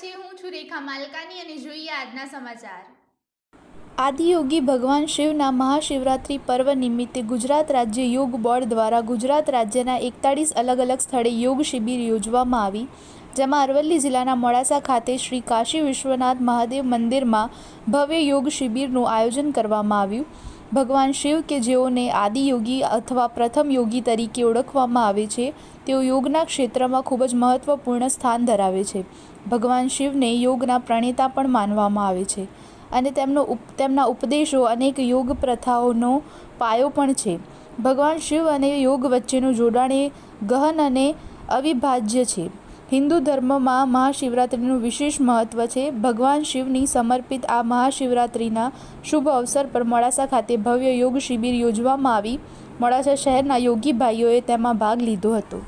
છે. હું છું રેખા માલકાની અને જોઈએ આજના સમાચાર. આદિયોગી ભગવાન શિવના મહાશિવરાત્રિ પર્વ નિમિત્તે ગુજરાત રાજ્ય યોગ બોર્ડ દ્વારા ગુજરાત રાજ્યના એકતાળીસ અલગ અલગ સ્થળે યોગ શિબિર યોજવામાં આવી. જેમાં અરવલ્લી જિલ્લાના મોડાસા ખાતે શ્રી કાશી વિશ્વનાથ મહાદેવ મંદિરમાં ભવ્ય યોગ શિબિરનું આયોજન કરવામાં આવ્યું. ભગવાન શિવ કે જેઓને આદિયોગી અથવા પ્રથમ યોગી તરીકે ઓળખવામાં આવે છે, તેઓ યોગના ક્ષેત્રમાં ખૂબ જ મહત્ત્વપૂર્ણ સ્થાન ધરાવે છે. ભગવાન શિવને યોગના પ્રણેતા પણ માનવામાં આવે છે અને તેમનો તેમના ઉપદેશો અનેક યોગ પ્રથાઓનો પાયો પણ છે. ભગવાન શિવ અને યોગ વચ્ચેનું જોડાણ એ ગહન અને અવિભાજ્ય છે. હિન્દુ ધર્મમાં મહાશિવરાત્રિનું વિશેષ મહત્ત્વ છે. ભગવાન શિવની સમર્પિત આ મહાશિવરાત્રિના શુભ અવસર પર મોડાસા ખાતે ભવ્ય યોગ શિબિર યોજવામાં આવી. મોડાસા શહેરના યોગી ભાઈઓએ તેમાં ભાગ લીધો હતો.